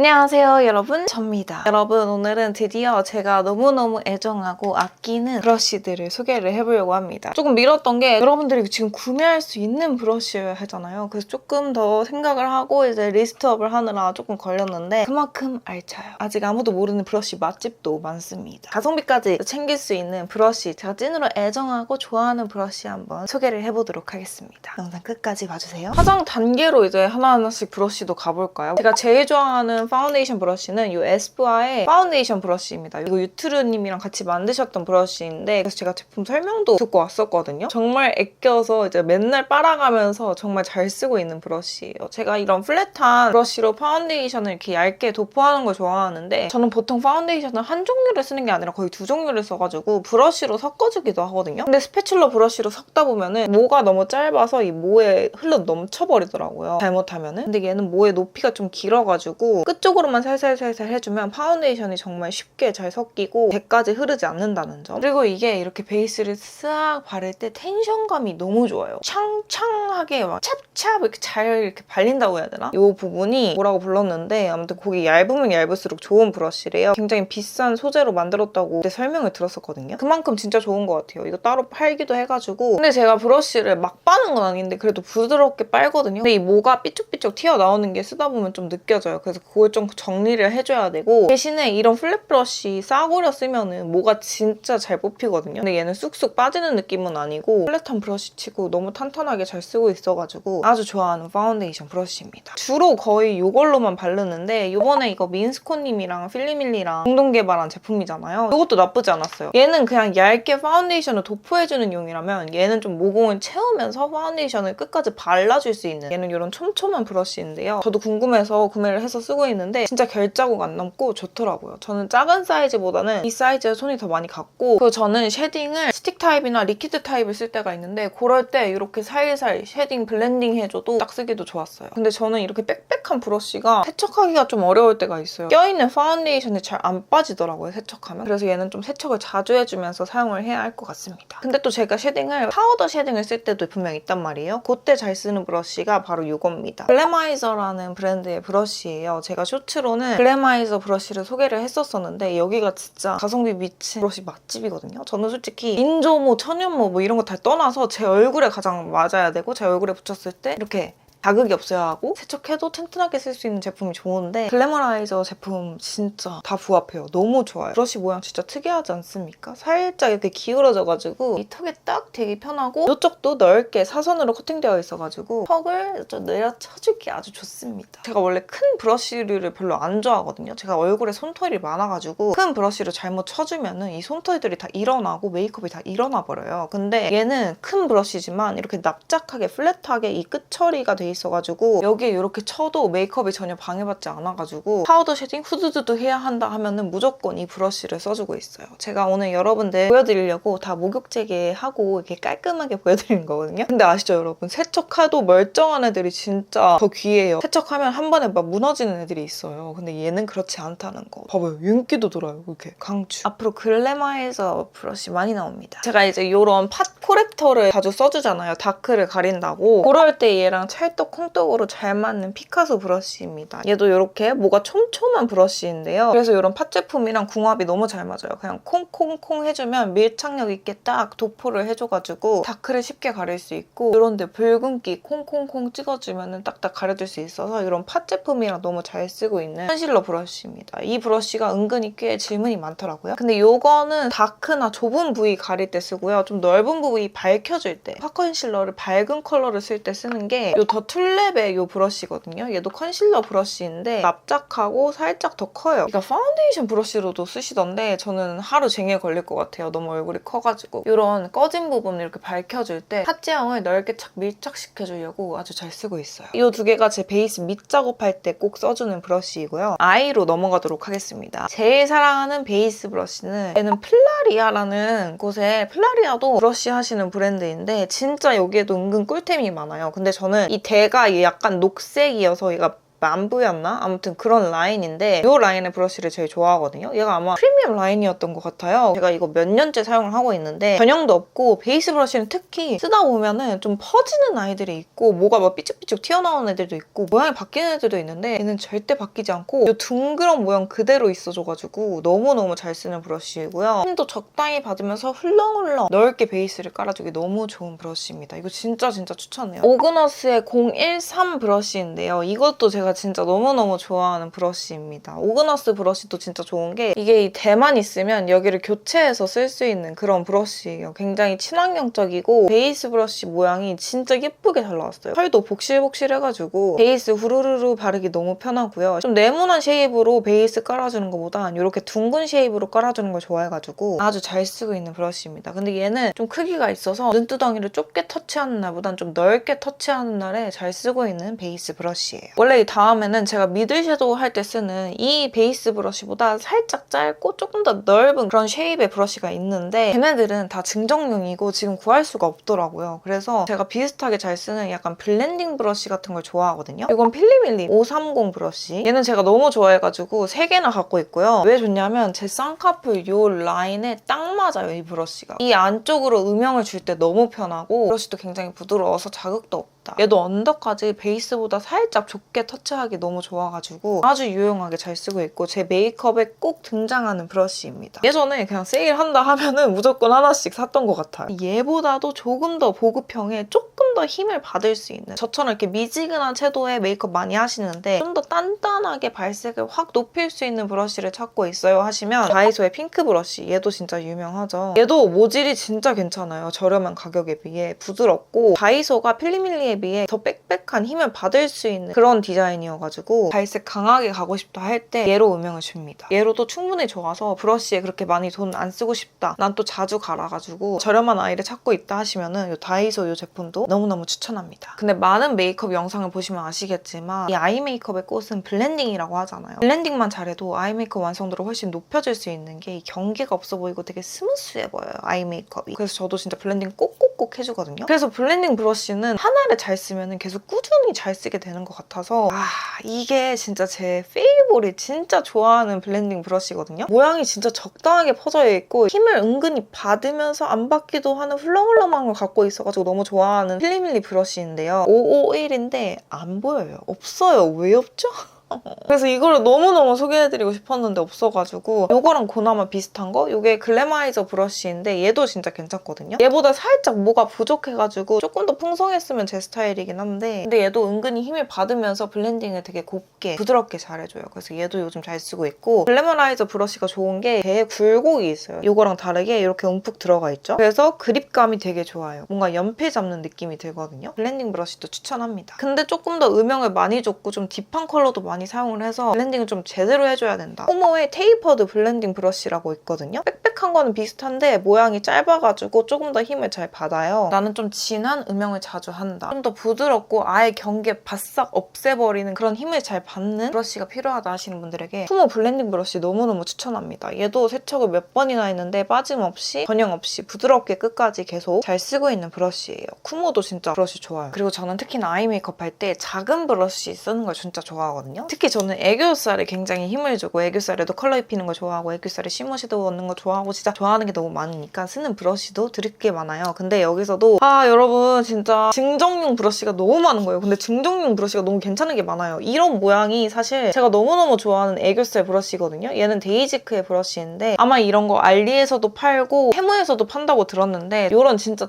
안녕하세요 여러분. 접니다. 여러분 오늘은 드디어 제가 너무너무 애정하고 아끼는 브러쉬들을 소개를 해보려고 합니다. 조금 미뤘던 게 여러분들이 지금 구매할 수 있는 브러쉬여야 하잖아요. 그래서 조금 더 생각을 하고 이제 리스트업을 하느라 조금 걸렸는데 그만큼 알차요. 아직 아무도 모르는 브러쉬 맛집도 많습니다. 가성비까지 챙길 수 있는 브러쉬 제가 찐으로 애정하고 좋아하는 브러쉬 한번 소개를 해보도록 하겠습니다. 영상 끝까지 봐주세요. 화장 단계로 이제 하나하나씩 브러쉬도 가볼까요? 제가 제일 좋아하는 파운데이션 브러쉬는 이 에스쁘아의 파운데이션 브러쉬입니다. 이거 유트르님이랑 같이 만드셨던 브러쉬인데 그래서 제가 제품 설명도 듣고 왔었거든요. 정말 아껴서 이제 맨날 빨아가면서 정말 잘 쓰고 있는 브러쉬예요. 제가 이런 플랫한 브러쉬로 파운데이션을 이렇게 얇게 도포하는 걸 좋아하는데 저는 보통 파운데이션을 한 종류를 쓰는 게 아니라 거의 두 종류를 써가지고 브러쉬로 섞어주기도 하거든요. 근데 스패츌러 브러쉬로 섞다 보면은 모가 너무 짧아서 이 모에 흘러 넘쳐버리더라고요. 잘못하면은. 근데 얘는 모의 높이가 좀 길어가지고 끝 쪽으로만 살살살살 해주면 파운데이션이 정말 쉽게 잘 섞이고 대까지 흐르지 않는다는 점. 그리고 이게 이렇게 베이스를 싹 바를 때 텐션감이 너무 좋아요. 창창하게 막 찹찹 이렇게 잘 이렇게 발린다고 해야 되나? 이 부분이 뭐라고 불렀는데 아무튼 거기 얇으면 얇을수록 좋은 브러쉬래요. 굉장히 비싼 소재로 만들었다고 그때 설명을 들었었거든요. 그만큼 진짜 좋은 것 같아요. 이거 따로 팔기도 해가지고 근데 제가 브러쉬를 막 빠는 건 아닌데 그래도 부드럽게 빨거든요. 근데 이 모가 삐쭉삐쭉 튀어나오는 게 쓰다 보면 좀 느껴져요. 그래서 그걸 좀 정리를 해줘야 되고 대신에 이런 플랫 브러쉬 싸구려 쓰면은 모가 진짜 잘 뽑히거든요. 근데 얘는 쑥쑥 빠지는 느낌은 아니고 플랫한 브러쉬 치고 너무 탄탄하게 잘 쓰고 있어가지고 아주 좋아하는 파운데이션 브러쉬입니다. 주로 거의 이걸로만 바르는데 이번에 이거 민스코님이랑 필리밀리랑 공동 개발한 제품이잖아요. 이것도 나쁘지 않았어요. 얘는 그냥 얇게 파운데이션을 도포해주는 용이라면 얘는 좀 모공을 채우면서 파운데이션을 끝까지 발라줄 수 있는 얘는 이런 촘촘한 브러쉬인데요. 저도 궁금해서 구매를 해서 쓰고 있는 데 진짜 결자국 안 남고 좋더라고요. 저는 작은 사이즈보다는 이 사이즈에 손이 더 많이 갔고 그리고 저는 쉐딩을 스틱 타입이나 리퀴드 타입을 쓸 때가 있는데 그럴 때 이렇게 살살 쉐딩 블렌딩 해줘도 딱 쓰기도 좋았어요. 근데 저는 이렇게 빽빽한 브러쉬가 세척하기가 좀 어려울 때가 있어요. 껴있는 파운데이션이 잘 안 빠지더라고요, 세척하면. 그래서 얘는 좀 세척을 자주 해주면서 사용을 해야 할 것 같습니다. 근데 또 제가 쉐딩을 파우더 쉐딩을 쓸 때도 분명 있단 말이에요. 그때 잘 쓰는 브러쉬가 바로 이겁니다. 글래마이저라는 브랜드의 브러쉬예요. 제가 쇼츠로는 글래마이저 브러쉬를 소개를 했었었는데 여기가 진짜 가성비 미친 브러쉬 맛집이거든요. 저는 솔직히 인조모, 천연모 뭐 이런 거 다 떠나서 제 얼굴에 가장 맞아야 되고 제 얼굴에 붙였을 때 이렇게 자극이 없어야 하고 세척해도 튼튼하게 쓸 수 있는 제품이 좋은데 글래머라이저 제품 진짜 다 부합해요. 너무 좋아요. 브러쉬 모양 진짜 특이하지 않습니까? 살짝 이렇게 기울어져가지고 이 턱에 딱 되게 편하고 이쪽도 넓게 사선으로 코팅되어 있어가지고 턱을 좀 내려쳐주기 아주 좋습니다. 제가 원래 큰 브러쉬를 별로 안 좋아하거든요. 제가 얼굴에 손털이 많아가지고 큰 브러쉬를 잘못 쳐주면은 이 손털들이 다 일어나고 메이크업이 다 일어나 버려요. 근데 얘는 큰 브러쉬지만 이렇게 납작하게 플랫하게 이 끝 처리가 돼 있어 가지고 여기에 이렇게 쳐도 메이크업이 전혀 방해받지 않아가지고 파우더 쉐딩 후두두두 해야 한다 하면은 무조건 이 브러쉬를 써주고 있어요. 제가 오늘 여러분들 보여드리려고 다 목욕재게 하고 이렇게 깔끔하게 보여드리는 거거든요. 근데 아시죠 여러분? 세척해도 멀쩡한 애들이 진짜 더 귀해요. 세척하면 한 번에 막 무너지는 애들이 있어요. 근데 얘는 그렇지 않다는 거. 봐봐요. 윤기도 돌아요. 이렇게 강추. 앞으로 글래마에서 브러쉬 많이 나옵니다. 제가 이제 이런 팟 코렉터를 자주 써주잖아요. 다크를 가린다고. 그럴 때 얘랑 찰떡 콩떡으로 잘 맞는 피카소 브러쉬입니다. 얘도 이렇게 뭐가 촘촘한 브러쉬인데요. 그래서 이런 팟 제품이랑 궁합이 너무 잘 맞아요. 그냥 콩콩콩 해주면 밀착력 있게 딱 도포를 해줘가지고 다크를 쉽게 가릴 수 있고 이런데 붉은기 콩콩콩 찍어주면 딱딱 가려줄 수 있어서 이런 팟 제품이랑 너무 잘 쓰고 있는 컨실러 브러쉬입니다. 이 브러쉬가 은근히 꽤 질문이 많더라고요. 근데 이거는 다크나 좁은 부위 가릴 때 쓰고요. 좀 넓은 부위 밝혀줄 때 팟 컨실러를 밝은 컬러를 쓸 때 쓰는 게이더 툴랩의 이 브러쉬거든요. 얘도 컨실러 브러쉬인데 납작하고 살짝 더 커요. 그러니까 파운데이션 브러쉬로도 쓰시던데 저는 하루 종일 걸릴 것 같아요. 너무 얼굴이 커가지고 이런 꺼진 부분을 이렇게 밝혀줄 때 핫지형을 넓게 착 밀착시켜주려고 아주 잘 쓰고 있어요. 이 두 개가 제 베이스 밑 작업할 때 꼭 써주는 브러쉬이고요. 아이로 넘어가도록 하겠습니다. 제일 사랑하는 베이스 브러쉬는 얘는 플라리아라는 곳에 플라리아도 브러쉬 하시는 브랜드인데 진짜 여기에도 은근 꿀템이 많아요. 근데 저는 이대 가 약간 녹색이어서 얘가 만부였나? 아무튼 그런 라인인데 이 라인의 브러쉬를 제일 좋아하거든요. 얘가 아마 프리미엄 라인이었던 것 같아요. 제가 이거 몇 년째 사용을 하고 있는데 변형도 없고 베이스 브러쉬는 특히 쓰다 보면은 좀 퍼지는 아이들이 있고 뭐가 막 삐쭉삐쭉 튀어나오는 애들도 있고 모양이 바뀌는 애들도 있는데 얘는 절대 바뀌지 않고 이 둥그런 모양 그대로 있어줘가지고 너무너무 잘 쓰는 브러쉬이고요. 힘도 적당히 받으면서 흘렁흘렁 넓게 베이스를 깔아주기 너무 좋은 브러쉬입니다. 이거 진짜 진짜 추천해요. 오그너스의 013 브러쉬인데요. 이것도 제가 진짜 너무너무 좋아하는 브러쉬입니다. 오그너스 브러쉬도 진짜 좋은 게 이게 이 대만 있으면 여기를 교체해서 쓸 수 있는 그런 브러쉬예요. 굉장히 친환경적이고 베이스 브러쉬 모양이 진짜 예쁘게 잘 나왔어요. 털도 복실복실해가지고 베이스 후루루루 바르기 너무 편하고요. 좀 네모난 쉐입으로 베이스 깔아주는 것보단 이렇게 둥근 쉐입으로 깔아주는 걸 좋아해가지고 아주 잘 쓰고 있는 브러쉬입니다. 근데 얘는 좀 크기가 있어서 눈두덩이를 좁게 터치하는 날보단 좀 넓게 터치하는 날에 잘 쓰고 있는 베이스 브러쉬예요. 원래 이 다음에는 제가 미들 섀도우 할 때 쓰는 이 베이스 브러쉬보다 살짝 짧고 조금 더 넓은 그런 쉐입의 브러쉬가 있는데 걔네들은 다 증정용이고 지금 구할 수가 없더라고요. 그래서 제가 비슷하게 잘 쓰는 약간 블렌딩 브러쉬 같은 걸 좋아하거든요. 이건 필리밀리 530 브러쉬. 얘는 제가 너무 좋아해가지고 3개나 갖고 있고요. 왜 좋냐면 제 쌍꺼풀 요 라인에 딱 맞아요, 이 브러쉬가. 이 안쪽으로 음영을 줄 때 너무 편하고 브러쉬도 굉장히 부드러워서 자극도 없 다. 얘도 언더까지 베이스보다 살짝 좁게 터치하기 너무 좋아가지고 아주 유용하게 잘 쓰고 있고 제 메이크업에 꼭 등장하는 브러쉬입니다. 예전에 그냥 세일한다 하면은 무조건 하나씩 샀던 것 같아요. 얘보다도 조금 더 보급형에 조금 더 힘을 받을 수 있는 저처럼 이렇게 미지근한 채도의 메이크업 많이 하시는데 좀 더 단단하게 발색을 확 높일 수 있는 브러쉬를 찾고 있어요 하시면 다이소의 핑크 브러쉬 얘도 진짜 유명하죠. 얘도 모질이 진짜 괜찮아요. 저렴한 가격에 비해 부드럽고 다이소가 필리밀리에 비해 더 빽빽한 힘을 받을 수 있는 그런 디자인이어가지고 발색 강하게 가고 싶다 할 때 얘로 음영을 줍니다. 얘로도 충분히 좋아서 브러쉬에 그렇게 많이 돈 안 쓰고 싶다. 난 또 자주 갈아가지고 저렴한 아이를 찾고 있다 하시면은 이 다이소 이 제품도 너무너무 추천합니다. 근데 많은 메이크업 영상을 보시면 아시겠지만 이 아이 메이크업의 꽃은 블렌딩이라고 하잖아요. 블렌딩만 잘해도 아이 메이크업 완성도를 훨씬 높여줄 수 있는 게이 경계가 없어 보이고 되게 스무스해 보여요. 아이 메이크업이. 그래서 저도 진짜 블렌딩 꼭꼭 꼭 해주거든요. 그래서 블렌딩 브러쉬는 하나를 잘 쓰면 계속 꾸준히 잘 쓰게 되는 것 같아서 아 이게 진짜 제 페이보릿 진짜 좋아하는 블렌딩 브러쉬거든요. 모양이 진짜 적당하게 퍼져 있고 힘을 은근히 받으면서 안 받기도 하는 훌렁훌렁한 걸 갖고 있어가지고 너무 좋아하는 필리밀리 브러쉬인데요. 551인데 안 보여요. 없어요. 왜 없죠? 그래서 이거를 너무너무 소개해드리고 싶었는데 없어가지고 이거랑 그나마 비슷한 거? 이게 글래마이저 브러쉬인데 얘도 진짜 괜찮거든요. 얘보다 살짝 뭐가 부족해가지고 조금 더 풍성했으면 제 스타일이긴 한데 근데 얘도 은근히 힘을 받으면서 블렌딩을 되게 곱게 부드럽게 잘해줘요. 그래서 얘도 요즘 잘 쓰고 있고 글래마라이저 브러쉬가 좋은 게 배에 굴곡이 있어요. 이거랑 다르게 이렇게 움푹 들어가 있죠. 그래서 그립감이 되게 좋아요. 뭔가 연필 잡는 느낌이 들거든요. 블렌딩 브러쉬도 추천합니다. 근데 조금 더 음영을 많이 줬고 좀 딥한 컬러도 많이 사용을 해서 블렌딩을 좀 제대로 해줘야 된다. 호모의 테이퍼드 블렌딩 브러쉬라고 있거든요. 빽빽한 거는 비슷한데 모양이 짧아가지고 조금 더 힘을 잘 받아요. 나는 좀 진한 음영을 자주 한다. 좀 더 부드럽고 아예 경계 바싹 없애버리는 그런 힘을 잘 받는 브러쉬가 필요하다 하시는 분들에게 후모 블렌딩 브러쉬 너무너무 추천합니다. 얘도 세척을 몇 번이나 했는데 빠짐없이 변형 없이 부드럽게 끝까지 계속 잘 쓰고 있는 브러쉬예요. 쿠모도 진짜 브러쉬 좋아요. 그리고 저는 특히나 아이 메이크업 할 때 작은 브러쉬 쓰는 걸 진짜 좋아하거든요. 특히 저는 애교살에 굉장히 힘을 주고 애교살에도 컬러 입히는 거 좋아하고 애교살에 쉬머 섀도우 얻는 거 좋아하고 진짜 좋아하는 게 너무 많으니까 쓰는 브러쉬도 드릴 게 많아요. 근데 여기서도 아 여러분 진짜 증정용 브러쉬가 너무 많은 거예요. 근데 증정용 브러쉬가 너무 괜찮은 게 많아요. 이런 모양이 사실 제가 너무너무 좋아하는 애교살 브러쉬거든요. 얘는 데이지크의 브러쉬인데 아마 이런 거 알리에서도 팔고 해무에서도 판다고 들었는데 이런 진짜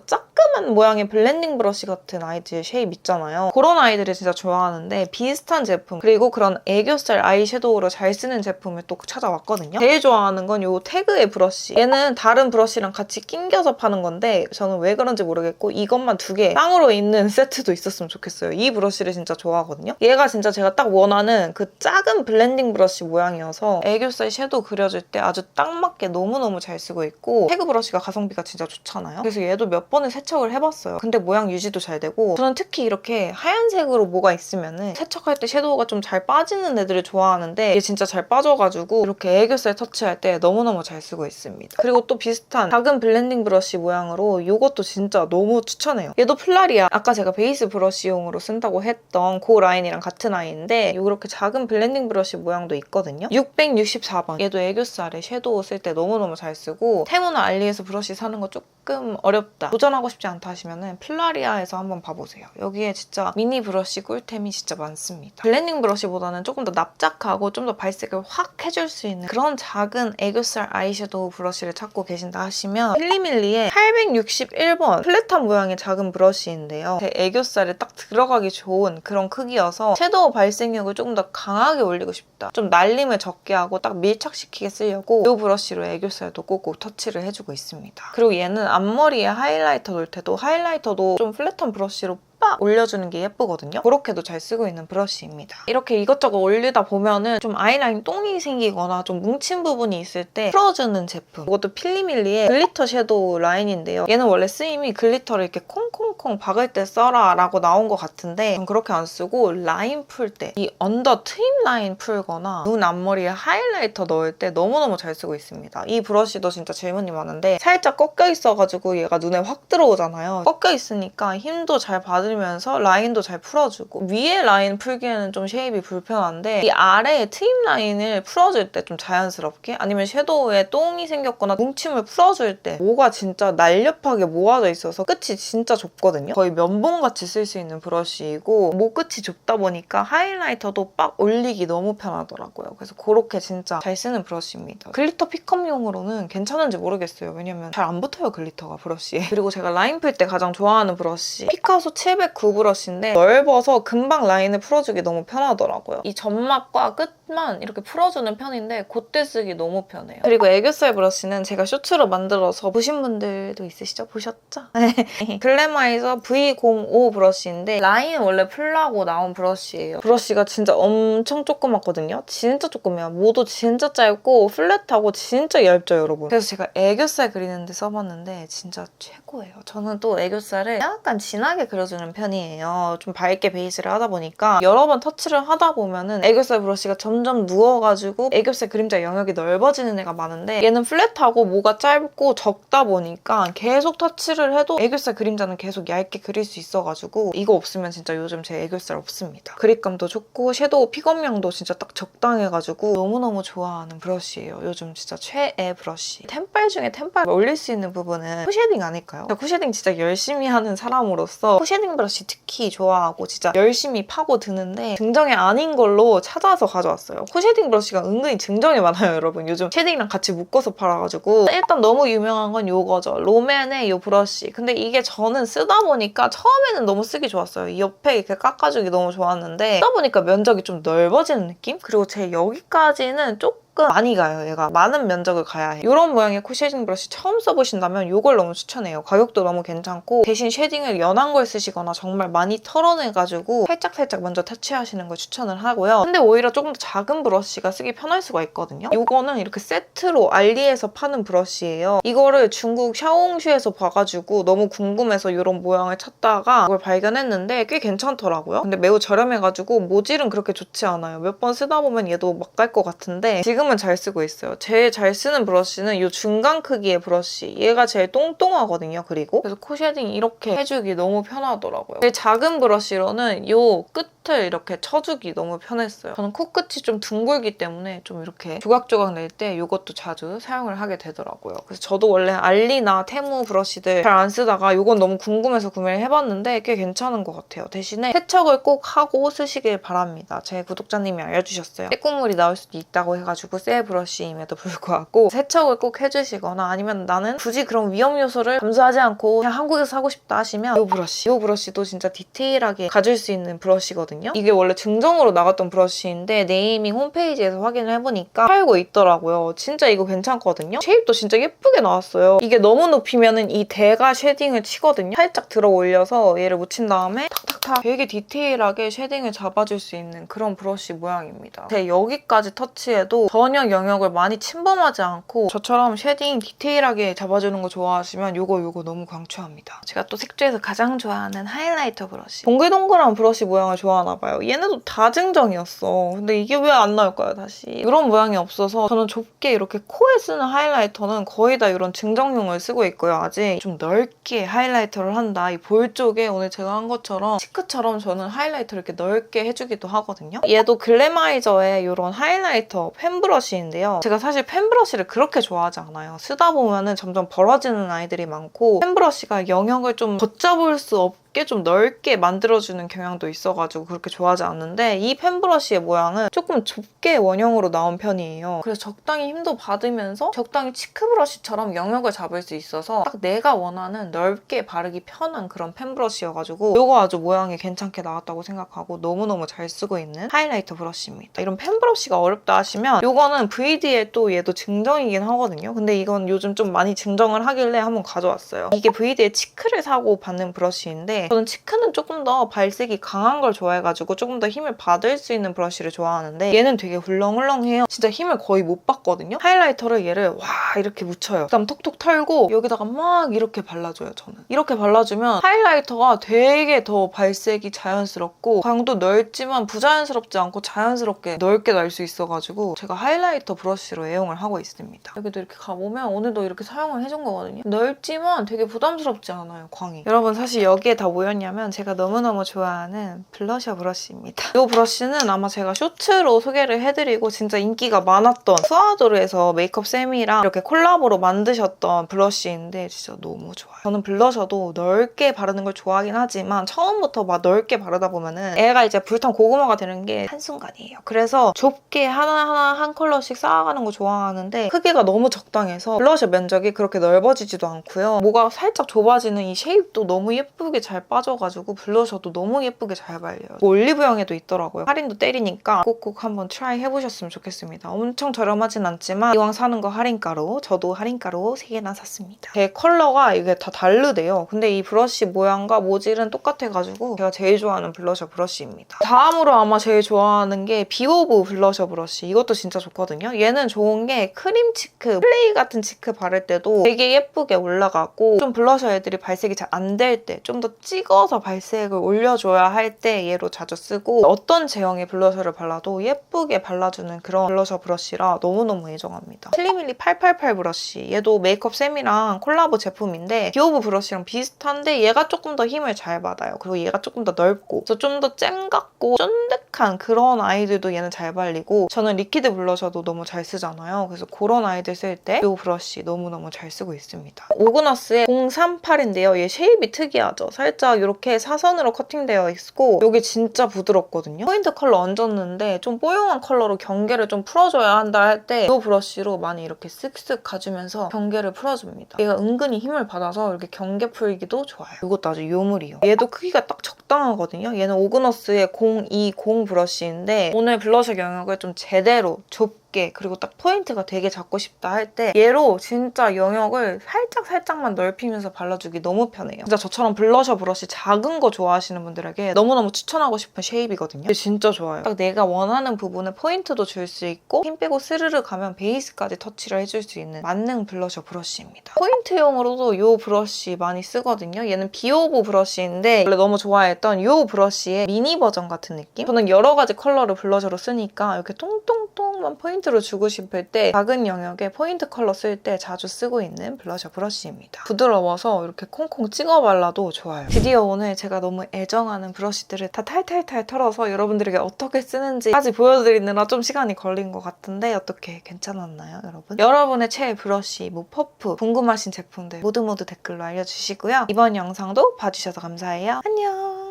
짜끔한 모양의 블렌딩 브러쉬 같은 아이들 쉐입 있잖아요. 그런 아이들이 진짜 좋아하는데 비슷한 제품 그리고 그런 애교살 아이섀도우로 잘 쓰는 제품을 또 찾아왔거든요. 제일 좋아하는 건 이 태그의 브러쉬. 얘는 다른 브러쉬랑 같이 낑겨서 파는 건데 저는 왜 그런지 모르겠고 이것만 두 개 쌍으로 있는 세트도 있었으면 좋겠어요. 이 브러쉬를 진짜 좋아하거든요. 얘가 진짜 제가 딱 원하는 그 작은 블렌딩 브러쉬 모양이어서 애교살 섀도우 그려줄 때 아주 딱 맞게 너무너무 잘 쓰고 있고 태그 브러쉬가 가성비가 진짜 좋잖아요. 그래서 얘도 몇 번을 세척을 세척을 해봤어요. 근데 모양 유지도 잘 되고 저는 특히 이렇게 하얀색으로 뭐가 있으면은 세척할 때 섀도우가 좀 잘 빠지는 애들을 좋아하는데 이게 진짜 잘 빠져가지고 이렇게 애교살 터치할 때 너무너무 잘 쓰고 있습니다. 그리고 또 비슷한 작은 블렌딩 브러쉬 모양으로 이것도 진짜 너무 추천해요. 얘도 플라리아 아까 제가 베이스 브러쉬용으로 쓴다고 했던 그 라인이랑 같은 아이인데 이렇게 작은 블렌딩 브러쉬 모양도 있거든요. 664번 얘도 애교살에 섀도우 쓸 때 너무너무 잘 쓰고 테무나 알리에서 브러쉬 사는 거 조금 어렵다 도전하고 싶지 않다 하시면은 플라리아에서 한번 봐보세요. 여기에 진짜 미니 브러쉬 꿀템이 진짜 많습니다. 블렌딩 브러쉬보다는 조금 더 납작하고 좀 더 발색을 확 해줄 수 있는 그런 작은 애교살 아이섀도우 브러쉬를 찾고 계신다 하시면 필리밀리의 861번 플랫한 모양의 작은 브러쉬인데요. 제 애교살에 딱 들어가기 좋은 그런 크기여서 섀도우 발색력을 조금 더 강하게 올리고 싶다. 좀 날림을 적게 하고 딱 밀착시키게 쓰려고 이 브러쉬로 애교살도 꼭꼭 터치를 해주고 있습니다. 그리고 얘는 앞머리에 하이라이터 놓을 때도 하이라이터도 좀 플랫한 브러쉬로 빡 올려주는 게 예쁘거든요. 그렇게도 잘 쓰고 있는 브러쉬입니다. 이렇게 이것저것 올리다 보면은 좀 아이라인 똥이 생기거나 좀 뭉친 부분이 있을 때 풀어주는 제품. 이것도 필리밀리의 글리터 섀도우 라인인데요. 얘는 원래 쓰임이 글리터를 이렇게 콩콩콩 박을 때 써라 라고 나온 것 같은데 전 그렇게 안 쓰고 라인 풀 때 이 언더 트임 라인 풀거나 눈 앞머리에 하이라이터 넣을 때 너무너무 잘 쓰고 있습니다. 이 브러쉬도 진짜 질문이 많은데 살짝 꺾여 있어가지고 얘가 눈에 확 들어오잖아요. 꺾여 있으니까 힘도 잘 받 으면서 라인도 잘 풀어주고 위에 라인 풀기에는 좀 쉐입이 불편한데 이 아래에 트임 라인을 풀어줄 때 좀 자연스럽게 아니면 섀도우에 똥이 생겼거나 뭉침을 풀어줄 때 모가 진짜 날렵하게 모아져 있어서 끝이 진짜 좁거든요. 거의 면봉같이 쓸 수 있는 브러쉬이고 목 끝이 좁다 보니까 하이라이터도 빡 올리기 너무 편하더라고요. 그래서 그렇게 진짜 잘 쓰는 브러쉬입니다. 글리터 픽업용으로는 괜찮은지 모르겠어요. 왜냐면 잘 안 붙어요 글리터가 브러쉬에. 그리고 제가 라인 풀 때 가장 좋아하는 브러쉬 피카소 709 브러쉬인데 넓어서 금방 라인을 풀어주기 너무 편하더라고요. 이 점막과 끝 만 이렇게 풀어주는 편인데 그때 쓰기 너무 편해요. 그리고 애교살 브러쉬는 제가 쇼츠로 만들어서 보신 분들도 있으시죠? 보셨죠? 글래마이저 V05 브러쉬인데 라인 원래 풀라고 나온 브러쉬예요. 브러쉬가 진짜 엄청 조그맣거든요. 진짜 조그매요. 모도 진짜 짧고 플랫하고 진짜 얇죠, 여러분. 그래서 제가 애교살 그리는데 써봤는데 진짜 최고예요. 저는 또 애교살을 약간 진하게 그려주는 편이에요. 좀 밝게 베이스를 하다 보니까 여러 번 터치를 하다 보면은 애교살 브러쉬가 점점 누워가지고 애교살 그림자 영역이 넓어지는 애가 많은데 얘는 플랫하고 모가 짧고 적다 보니까 계속 터치를 해도 애교살 그림자는 계속 얇게 그릴 수 있어가지고 이거 없으면 진짜 요즘 제 애교살 없습니다. 그립감도 좋고 섀도우 픽업량도 진짜 딱 적당해가지고 너무너무 좋아하는 브러쉬예요. 요즘 진짜 최애 브러쉬. 템빨 중에 템빨 올릴 수 있는 부분은 쿠쉐딩 아닐까요? 쿠쉐딩 진짜 열심히 하는 사람으로서 쿠쉐딩 브러쉬 특히 좋아하고 진짜 열심히 파고 드는데 증정이 아닌 걸로 찾아서 가져왔어요. 쿠쉐딩 브러쉬가 은근히 증정이 많아요, 여러분. 요즘 쉐딩이랑 같이 묶어서 팔아가지고 일단 너무 유명한 건 요거죠. 롬앤의 요 브러쉬. 근데 이게 저는 쓰다 보니까 처음에는 너무 쓰기 좋았어요. 이 옆에 이렇게 깎아주기 너무 좋았는데 쓰다 보니까 면적이 좀 넓어지는 느낌? 그리고 제 여기까지는 조금 많이 가요. 얘가 많은 면적을 가야 해 이런 모양의 코 쉐딩 브러쉬 처음 써보신다면 이걸 너무 추천해요. 가격도 너무 괜찮고 대신 쉐딩을 연한 걸 쓰시거나 정말 많이 털어내가지고 살짝살짝 먼저 터치하시는 걸 추천을 하고요. 근데 오히려 조금 더 작은 브러쉬가 쓰기 편할 수가 있거든요. 이거는 이렇게 세트로 알리에서 파는 브러쉬예요. 이거를 중국 샤오홍슈에서 봐가지고 너무 궁금해서 이런 모양을 찾다가 이걸 발견했는데 꽤 괜찮더라고요. 근데 매우 저렴해가지고 모질은 그렇게 좋지 않아요. 몇 번 쓰다 보면 얘도 막 갈 것 같은데 지금 은 잘 쓰고 있어요. 제일 잘 쓰는 브러쉬는 이 중간 크기의 브러쉬. 얘가 제일 똥똥하거든요. 그리고 그래서 코 쉐딩 이렇게 해주기 너무 편하더라고요. 제일 작은 브러쉬로는 이 끝 을 이렇게 쳐주기 너무 편했어요. 저는 코끝이 좀 둥글기 때문에 좀 이렇게 조각조각 낼 때 이것도 자주 사용을 하게 되더라고요. 그래서 저도 원래 알리나 테무 브러쉬들 잘 안 쓰다가 이건 너무 궁금해서 구매를 해봤는데 꽤 괜찮은 것 같아요. 대신에 세척을 꼭 하고 쓰시길 바랍니다. 제 구독자님이 알려주셨어요. 때국물이 나올 수도 있다고 해가지고 셀 브러쉬임에도 불구하고 세척을 꼭 해주시거나 아니면 나는 굳이 그런 위험 요소를 감수하지 않고 그냥 한국에서 사고 싶다 하시면 이 브러쉬. 이 브러쉬도 진짜 디테일하게 가질 수 있는 브러쉬거든요. 이게 원래 증정으로 나갔던 브러쉬인데 네이밍 홈페이지에서 확인을 해보니까 팔고 있더라고요. 진짜 이거 괜찮거든요. 쉐입도 진짜 예쁘게 나왔어요. 이게 너무 높이면은 이 대가 쉐딩을 치거든요. 살짝 들어 올려서 얘를 묻힌 다음에 탁탁탁 되게 디테일하게 쉐딩을 잡아줄 수 있는 그런 브러쉬 모양입니다. 제 여기까지 터치해도 전혀 영역을 많이 침범하지 않고 저처럼 쉐딩 디테일하게 잡아주는 거 좋아하시면 이거 이거 너무 강추합니다. 제가 또 색조에서 가장 좋아하는 하이라이터 브러쉬. 동글동글한 브러쉬 모양을 좋아하나 봐요. 얘네도 다 증정이었어. 근데 이게 왜 안 나올까요, 다시? 이런 모양이 없어서 저는 좁게 이렇게 코에 쓰는 하이라이터는 거의 다 이런 증정용을 쓰고 있고요. 아직 좀 넓게 하이라이터를 한다. 이 볼 쪽에 오늘 제가 한 것처럼 치크처럼 저는 하이라이터를 이렇게 넓게 해주기도 하거든요. 얘도 글래마이저의 이런 하이라이터 펜 브러쉬인데요. 제가 사실 펜 브러쉬를 그렇게 좋아하지 않아요. 쓰다 보면은 점점 벌어지는 아이들이 많고 펜 브러쉬가 영역을 좀 걷잡을 수 없 게 좀 넓게 만들어주는 경향도 있어가지고 그렇게 좋아하지 않는데 이 펜 브러쉬의 모양은 조금 좁게 원형으로 나온 편이에요. 그래서 적당히 힘도 받으면서 적당히 치크 브러쉬처럼 영역을 잡을 수 있어서 딱 내가 원하는 넓게 바르기 편한 그런 펜 브러쉬여가지고 이거 아주 모양이 괜찮게 나왔다고 생각하고 너무너무 잘 쓰고 있는 하이라이터 브러쉬입니다. 이런 펜 브러쉬가 어렵다 하시면 이거는 VD에 또 얘도 증정이긴 하거든요. 근데 이건 요즘 좀 많이 증정을 하길래 한번 가져왔어요. 이게 VD에 치크를 사고 받는 브러쉬인데 저는 치크는 조금 더 발색이 강한 걸 좋아해가지고 조금 더 힘을 받을 수 있는 브러쉬를 좋아하는데 얘는 되게 훌렁훌렁해요. 진짜 힘을 거의 못 받거든요. 하이라이터를 얘를 와 이렇게 묻혀요. 그다음 톡톡 털고 여기다가 막 이렇게 발라줘요 저는. 이렇게 발라주면 하이라이터가 되게 더 발색이 자연스럽고 광도 넓지만 부자연스럽지 않고 자연스럽게 넓게 날 수 있어가지고 제가 하이라이터 브러쉬로 애용을 하고 있습니다. 여기도 이렇게 가보면 오늘도 이렇게 사용을 해준 거거든요. 넓지만 되게 부담스럽지 않아요 광이. 여러분 사실 여기에 다 뭐였냐면 제가 너무너무 좋아하는 블러셔 브러쉬입니다. 이 브러쉬는 아마 제가 쇼츠로 소개를 해드리고 진짜 인기가 많았던 수아도르에서 메이크업 쌤이랑 이렇게 콜라보로 만드셨던 블러쉬인데 진짜 너무 좋아요. 저는 블러셔도 넓게 바르는 걸 좋아하긴 하지만 처음부터 막 넓게 바르다 보면은 애가 이제 불탄 고구마가 되는 게 한순간이에요. 그래서 좁게 하나하나 한 컬러씩 쌓아가는 거 좋아하는데 크기가 너무 적당해서 블러셔 면적이 그렇게 넓어지지도 않고요. 뭐가 살짝 좁아지는 이 쉐입도 너무 예쁘게 잘 빠져가지고 블러셔도 너무 예쁘게 잘 발려요. 뭐 올리브영에도 있더라고요. 할인도 때리니까 꼭꼭 한번 트라이 해보셨으면 좋겠습니다. 엄청 저렴하진 않지만 이왕 사는 거 할인가로 저도 할인가로 3개나 샀습니다. 제 컬러가 이게 다 다르대요. 근데 이 브러쉬 모양과 모질은 똑같아가지고 제가 제일 좋아하는 블러셔 브러쉬입니다. 다음으로 아마 제일 좋아하는 게 비오브 블러셔 브러쉬. 이것도 진짜 좋거든요. 얘는 좋은 게 크림 치크, 플레이 같은 치크 바를 때도 되게 예쁘게 올라가고 좀 블러셔 애들이 발색이 잘 안 될 때 좀더 찍어서 발색을 올려줘야 할 때 얘로 자주 쓰고 어떤 제형의 블러셔를 발라도 예쁘게 발라주는 그런 블러셔 브러쉬라 너무너무 애정합니다. 슬리밀리 888 브러쉬. 얘도 메이크업 쌤이랑 콜라보 제품인데 비오브 브러쉬랑 비슷한데 얘가 조금 더 힘을 잘 받아요. 그리고 얘가 조금 더 넓고 그래서 좀 더 잼 같고 쫀득한 그런 아이들도 얘는 잘 발리고 저는 리퀴드 블러셔도 너무 잘 쓰잖아요. 그래서 그런 아이들 쓸 때 이 브러쉬 너무너무 잘 쓰고 있습니다. 오그너스의 038인데요. 얘 쉐입이 특이하죠. 살짝 이렇게 사선으로 커팅되어 있고 이게 진짜 부드럽거든요. 포인트 컬러 얹었는데 좀 뽀용한 컬러로 경계를 좀 풀어줘야 한다 할 때 이 브러쉬로 많이 이렇게 쓱쓱 가주면서 경계를 풀어줍니다. 얘가 은근히 힘을 받아서 이렇게 경계 풀기도 좋아요. 이것도 아주 요물이요. 얘도 크기가 딱 적당하거든요. 얘는 오그너스의 020 브러쉬인데 오늘 블러셔 영역을 좀 제대로 좁 게 그리고 딱 포인트가 되게 잡고 싶다 할 때 얘로 진짜 영역을 살짝 살짝만 넓히면서 발라주기 너무 편해요. 진짜 저처럼 블러셔 브러쉬 작은 거 좋아하시는 분들에게 너무너무 추천하고 싶은 쉐입이거든요. 진짜 좋아요. 딱 내가 원하는 부분에 포인트도 줄 수 있고 힘 빼고 스르르 가면 베이스까지 터치를 해줄 수 있는 만능 블러셔 브러쉬입니다. 포인트용으로도 이 브러쉬 많이 쓰거든요. 얘는 비오브 브러쉬인데 원래 너무 좋아했던 이 브러쉬의 미니 버전 같은 느낌? 저는 여러 가지 컬러를 블러셔로 쓰니까 이렇게 통통 통만 포인트로 주고 싶을 때 작은 영역에 포인트 컬러 쓸 때 자주 쓰고 있는 블러셔 브러쉬입니다. 부드러워서 이렇게 콩콩 찍어 발라도 좋아요. 드디어 오늘 제가 너무 애정하는 브러쉬들을 다 탈탈탈 털어서 여러분들에게 어떻게 쓰는지까지 보여드리느라 좀 시간이 걸린 것 같은데 어떻게 괜찮았나요, 여러분? 여러분의 최애 브러쉬, 뭐 퍼프, 궁금하신 제품들 모두 모두 댓글로 알려주시고요. 이번 영상도 봐주셔서 감사해요. 안녕!